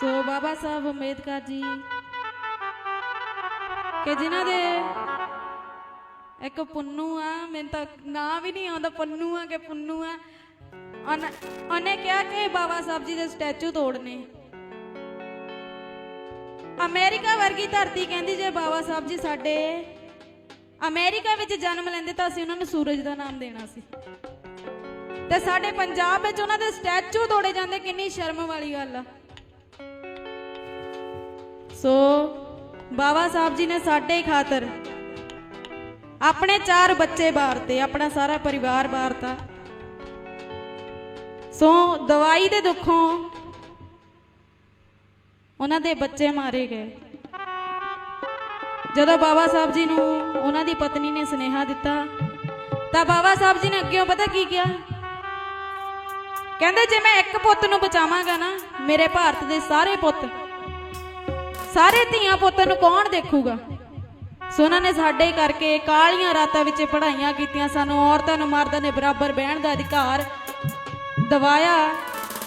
ਸੋ ਬਾਬਾ ਸਾਹਿਬ ਅੰਬੇਦਕਰ ਜੀ, ਕਿ ਜਿਨ੍ਹਾਂ ਦੇ ਇੱਕ ਪੁੰਨੂ ਆ, ਮੈਨੂੰ ਤਾਂ ਨਾਂ ਵੀ ਨਹੀਂ ਆਉਂਦਾ, ਪੁੰਨੂ ਆ ਕਿ ਪੁੰਨੂ ਆ। ਉਹਨੇ ਕਿਹਾ ਕਿ ਬਾਬਾ ਸਾਹਿਬ ਜੀ ਦੇ ਸਟੈਚੂ ਤੋੜਨੇ। ਅਮਰੀਕਾ ਵਰਗੀ ਧਰਤੀ ਕਹਿੰਦੀ ਜੇ ਬਾਬਾ ਸਾਹਿਬ ਜੀ ਸਾਡੇ ਅਮਰੀਕਾ ਵਿੱਚ ਜਨਮ ਲੈਂਦੇ ਤਾਂ ਅਸੀਂ ਉਹਨਾਂ ਨੂੰ ਸੂਰਜ ਦਾ ਨਾਮ ਦੇਣਾ ਸੀ। ਤੇ ਸਾਡੇ ਪੰਜਾਬ ਵਿੱਚ ਉਹਨਾਂ ਦੇ ਸਟੈਚੂ ਤੋੜੇ ਜਾਂਦੇ, ਕਿੰਨੀ ਸ਼ਰਮ ਵਾਲੀ ਗੱਲ ਆ। ਸੋ ਬਾਬਾ ਸਾਹਿਬ ਜੀ ਨੇ ਸਾਡੇ ਖਾਤਰ ਆਪਣੇ ਚਾਰ ਬੱਚੇ ਬਾਰਤੇ ਆਪਣਾ ਸਾਰਾ ਪਰਿਵਾਰ ਬਾਰਤਾ ਸੋ ਦਵਾਈ ਦੇ ਦੁੱਖੋਂ ਉਹਨਾਂ ਦੇ ਬੱਚੇ ਮਾਰੇ ਗਏ। ਜਦੋਂ ਬਾਬਾ ਸਾਹਿਬ ਜੀ ਨੂੰ ਉਹਨਾਂ ਦੀ ਪਤਨੀ ਨੇ ਸੁਨੇਹਾ ਦਿੱਤਾ, ਤਾਂ ਬਾਬਾ ਸਾਹਿਬ ਜੀ ਨੇ ਅੱਗੇ ਪਤਾ ਕੀ ਕਿਹਾ? ਕਹਿੰਦੇ, ਜੇ ਮੈਂ ਇੱਕ ਪੁੱਤ ਨੂੰ ਬਚਾਵਾਂਗਾ ਨਾ, ਮੇਰੇ ਭਾਰਤ ਦੇ ਸਾਰੇ ਪੁੱਤ ਸਾਰੇ ਧੀਆਂ ਪੁੱਤ ਨੂੰ ਕੌਣ ਦੇਖੂਗਾ? ਸੋ ਉਹਨਾਂ ਨੇ ਸਾਡੇ ਕਰਕੇ ਕਾਲੀਆਂ ਰਾਤਾਂ ਵਿੱਚ ਪੜ੍ਹਾਈਆਂ ਕੀਤੀਆਂ ਸਾਨੂੰ, ਔਰਤਾਂ ਨੂੰ ਮਰਦਾਂ ਦੇ ਬਰਾਬਰ ਬਹਿਣ ਦਾ ਅਧਿਕਾਰ ਦਵਾਇਆ,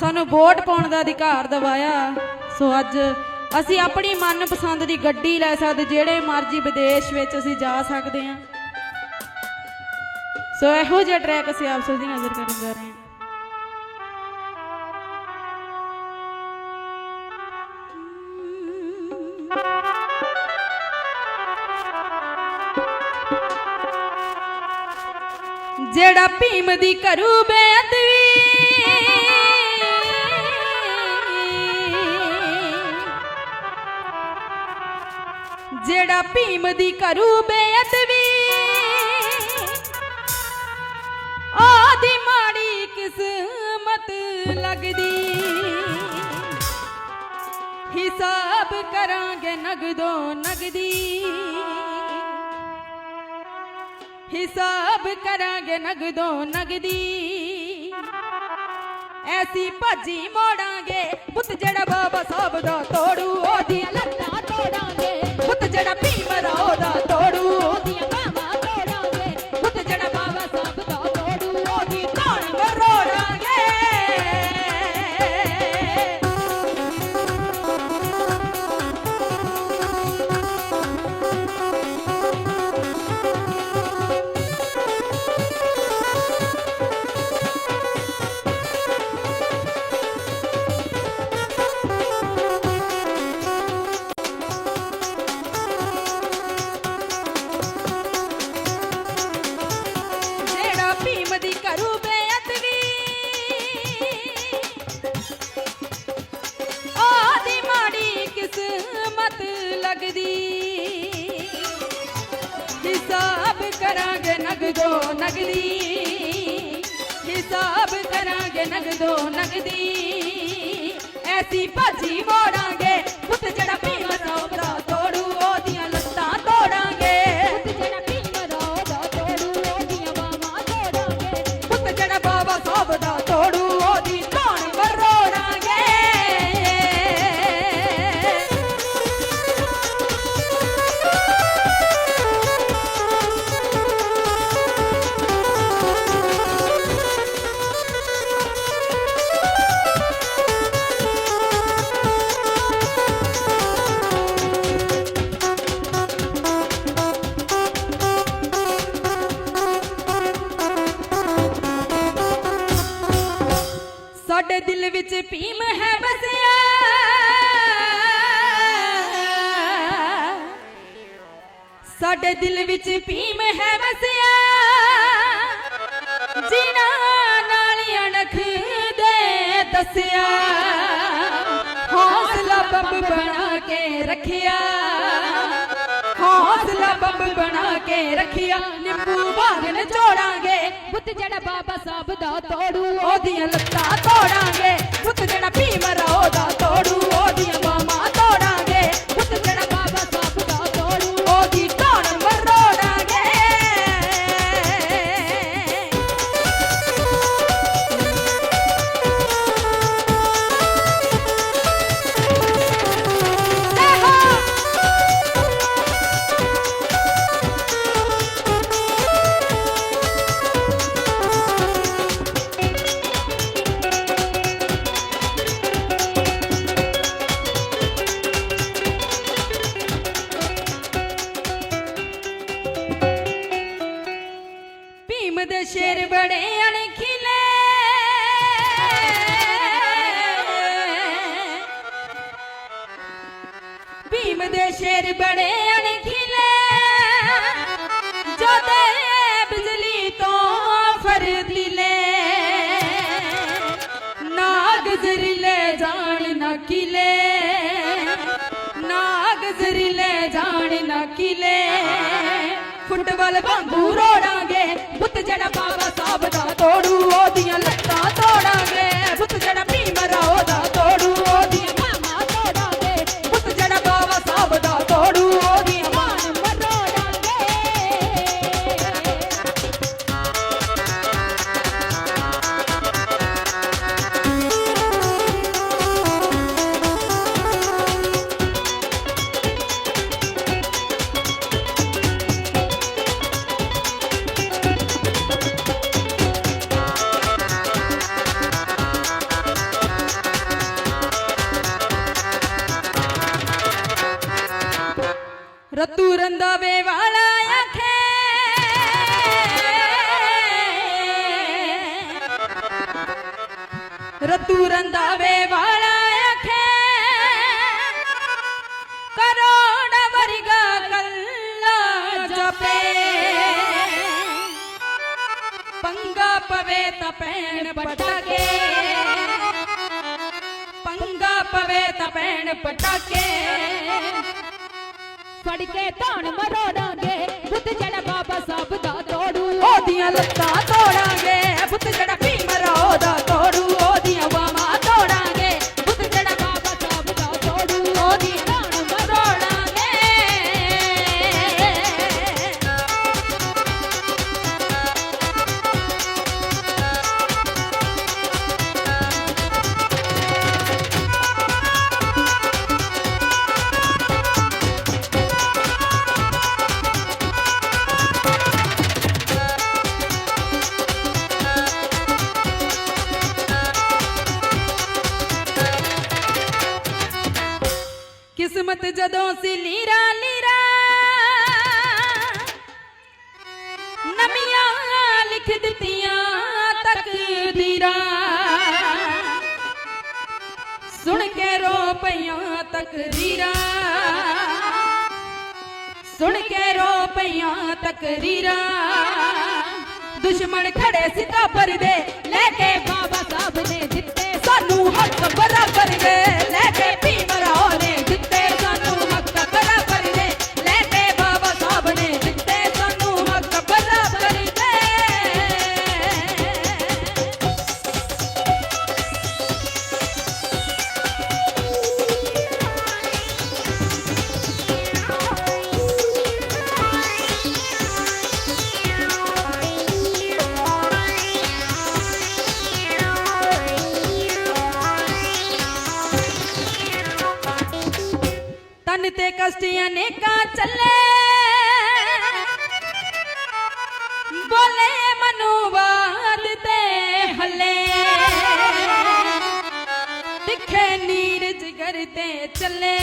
ਸਾਨੂੰ ਵੋਟ ਪਾਉਣ ਦਾ ਅਧਿਕਾਰ ਦਵਾਇਆ। ਸੋ ਅੱਜ ਅਸੀਂ ਆਪਣੀ ਮਨਪਸੰਦ ਦੀ ਗੱਡੀ ਲੈ ਸਕਦੇ, ਜਿਹੜੇ ਮਰਜ਼ੀ ਵਿਦੇਸ਼ ਵਿੱਚ ਅਸੀਂ ਜਾ ਸਕਦੇ ਹਾਂ। ਸੋ ਇਹੋ ਜਿਹਾ ਟਰੈਕ ਅਸੀਂ ਆਪ ਸਭ ਨਜ਼ਰ ਕਰਨ ਜਾ ਰਹੇ ਹਾਂ। ਜਿਹੜਾ ਭੀਮ ਦੀ ਕਰੂ ਬੇਅਦਬੀ। ਜਿਹੜਾ ਭੀਮ ਦੀ ਕਰੂ ਬੇਅਦਬੀ। ਆਦੀ ਮਾੜੀ ਕਿਸਮਤ ਲੱਗਦੀ। ਹਿਸਾਬ ਕਰਾਂਗੇ ਨਗਦੋ ਨਗਦੀ। ਹਿਸਾਬ ਕਰਾਂਗੇ ਨਗਦੋਂ ਨਗਦੀ। ਐਸੀ ਭਾਜੀ ਮੋੜਾਂਗੇ ਪੁੱਤ ਜਿਹੜਾ ਬਾਬਾ ਸਾਹਿਬ ਦਾ ਤੋੜੂ ਉਹਦੀਆਂ ਦੋ ਨਗਦੀ ਐਸੀ ਭਾਜੀ ਮੋੜਾਂਗੇ ਸਾਡੇ ਦਿਲ ਵਿੱਚ ਭੀਮ ਹੈ ਵਸਿਆ ਸਾਡੇ ਦਿਲ ਵਿੱਚ ਭੀਮ ਹੈ ਵਸਿਆ ਜਿਨ੍ਹਾਂ ਨਾਲ ਅਣਖ ਦੇ ਦੱਸਿਆ। ਹੌਸਲਾ ਬੰਬ ਬਣਾ ਕੇ ਰੱਖਿਆ। ਹੌਸਲਾ ਬੰਬ ਬਣਾ ਕੇ ਰੱਖਿਆ। ਨਿੰਬੂ ਬਾਗਨ ਚੋੜਾਂਗੇ। ਪੁੱਤ ਜਿਹੜਾ ਬਾਬਾ ਸਾਹਿਬ ਦਾ ਤੋੜੂ, ਉਹਦੀਆਂ ਲੱਤਾਂ ਤੋੜਾਂਗੇ। ਪੁੱਤ ਜਿਹੜਾ ਭੀਮ ਰਾਓ ਦਾ ਤੋੜੂ ਵੱਲ ਵਾਂਗੂ ਰੋੜਾਂਗੇ। ਬੁੱਤ ਜਿਹੜਾ ਬਾਬਾ ਸਾਹਿਬ ਦਾ ਤੋੜੂ ਉਹਦੀਆਂ ਰਤੂ ਰੰਦਾਵੇ ਵਾਲਾ ਆਖੇ ਕਰੋੜ ਵਰਗਾ ਕੱਲਾ ਜਪੇ। ਪੰਗਾ ਪਵੇ ਤਾਂ ਪੈਣ ਪਟਕੇ। ਪੰਗਾ ਪਵੇ ਤਾਂ ਪੈਣ ਪਟਕੇ। ਫੜ ਕੇ ਧੌਣ ਮਰੋੜਾਂਗੇ ਬੁੱਤ ਜਿਹੜਾ ਬਾਬਾ ਸਾਹਿਬ ਦਾ ਤੋੜੂ। ਉਹਦੀਆਂ ਲੱਤਾਂ ਤੋੜਾਂਗੇ ਪੁੱਤ ਜਿਹੜਾ ਭੀਮ ਰਾਓ ਕਿਸਮਤ ਜਦੋਂ ਸੀ ਲੀਰਾ ਲੀਰਾ ਨਵੀਆਂ ਲਿਖ ਦਿੱਤੀਆਂ ਤਕਦੀਰਾਂ ਸੁਣ ਕੇ ਰੋ ਪਈਆਂ ਤਕਰੀਰਾਂ ਸੁਣ ਕੇ ਰੋ ਪਈਆਂ ਤਕਰੀਰਾਂ ਦੁਸ਼ਮਣ ਖੜੇ ਸਿੱਧਾ ਦੇ ਲੈ ਕੇ ਬਾਬਾ ਸਾਹਿਬ ਨੇ ਦਿੱਤੇ। ਸਾਨੂੰ ਹੱਕ ਬਰਾਬਰ ਦੇ ਲੈ ਕੇ ਤਨ ਤੇ ਕਸ਼ਟੀਆਂ ਨੇ ਚੱਲੇ। ਬੋਲੇ ਮਨੂਵਾਦ ਤੇ ਹੱਲੇ। ਤਿੱਖੇ ਨੀਰ ਜਿਗਰ ਤੇ ਚੱਲੇ।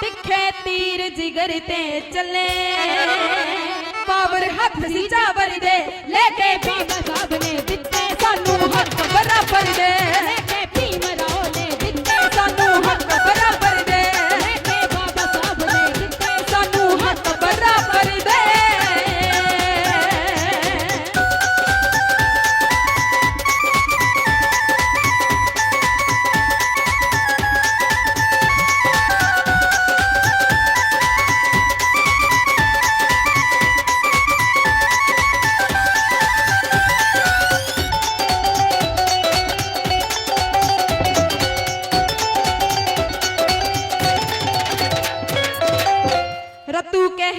ਤਿੱਖੇ ਤੀਰ ਜਿਗਰ ਤੇ ਚੱਲੇ। ਪਾਵਰ ਹੱਥ ਸੀ ਚਾਵਰ ਦੇ ਲੈ ਕੇ ਬਾਬਾ ਸਾਹਿਬ ਨੇ ਦਿੱਤੇ ਸਾਨੂੰ ਹੱਕ ਬਰਾਬਰ ਦੇ।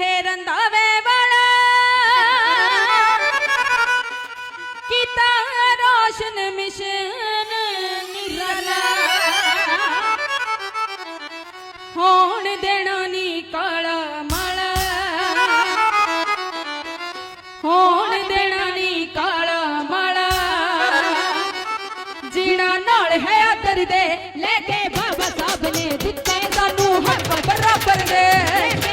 ਜਿੱਥੇ ਰੰਦਾਵੇ ਵਾਲਾ। ਕੀਤਾ ਰੋਸ਼ਨ ਮਿਸ਼ਨ ਨਿਰਾਲਾ। ਹੋਣ ਦੇਣਾ ਨੀ ਕਾਲਾ ਮਾਲਾ। ਹੋਣ ਦੇਣਾ ਨੀ ਕਾਲਾ ਮਾਲਾ। ਜਿਹੜਾ ਨਾਲ ਹੈ ਆਦਰ ਦੇ, ਲੈ ਕੇ ਬਾਬਾ ਸਾਹਿਬ ਨੇ ਦਿੱਤੇ ਸਾਨੂੰ ਹੱਕ ਬਰਾਬਰ ਦੇ।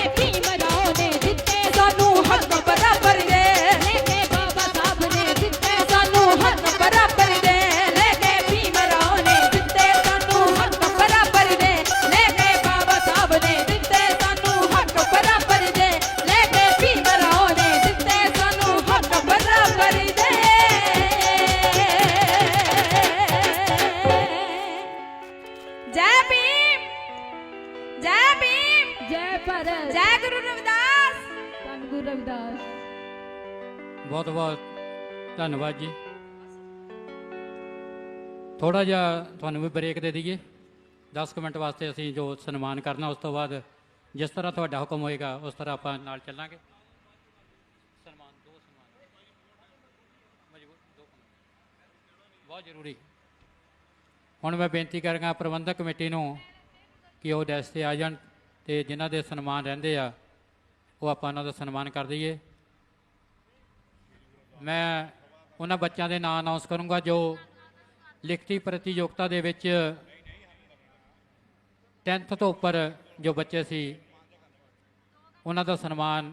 ਧੰਨਵਾਦ ਜੀ। ਥੋੜਾ ਜਿਹਾ ਤੁਹਾਨੂੰ ਵੀ ਬ੍ਰੇਕ ਦੇ ਦਈਏ। 10 ਕੁ ਮਿੰਟ ਵਾਸਤੇ ਅਸੀਂ ਜੋ ਸਨਮਾਨ ਕਰਨਾ, ਉਸ ਤੋਂ ਬਾਅਦ ਜਿਸ ਤਰ੍ਹਾਂ ਤੁਹਾਡਾ ਹੁਕਮ ਹੋਏਗਾ, ਉਸ ਤਰ੍ਹਾਂ ਆਪਾਂ ਨਾਲ ਚੱਲਾਂਗੇ। ਸਨਮਾਨ, ਦੋ ਸਨਮਾਨ। ਮਜਬੂਰ ਦੋ ਬਹੁਤ ਜ਼ਰੂਰੀ। ਹੁਣ ਮੈਂ ਬੇਨਤੀ ਕਰਾਂਗਾ ਪ੍ਰਬੰਧਕ ਕਮੇਟੀ ਨੂੰ ਕਿ ਉਹ ਡੈਸ ਤੇ ਆ ਜਾਣ ਤੇ ਜਿਨ੍ਹਾਂ ਦੇ ਸਨਮਾਨ ਰਹਿੰਦੇ ਆ, ਉਹ ਆਪਾਂ ਉਹਨਾਂ ਦਾ ਸਨਮਾਨ ਕਰ ਦਈਏ। ਮੈਂ ਉਹਨਾਂ ਬੱਚਿਆਂ ਦੇ ਨਾਂ ਅਨਾਉਂਸ ਕਰੂੰਗਾ ਜੋ ਲਿਖਤੀ ਪ੍ਰਤੀਯੋਗਤਾ ਦੇ ਵਿੱਚ 10th ਤੋਂ ਉੱਪਰ ਜੋ ਬੱਚੇ ਸੀ, ਉਹਨਾਂ ਦਾ ਸਨਮਾਨ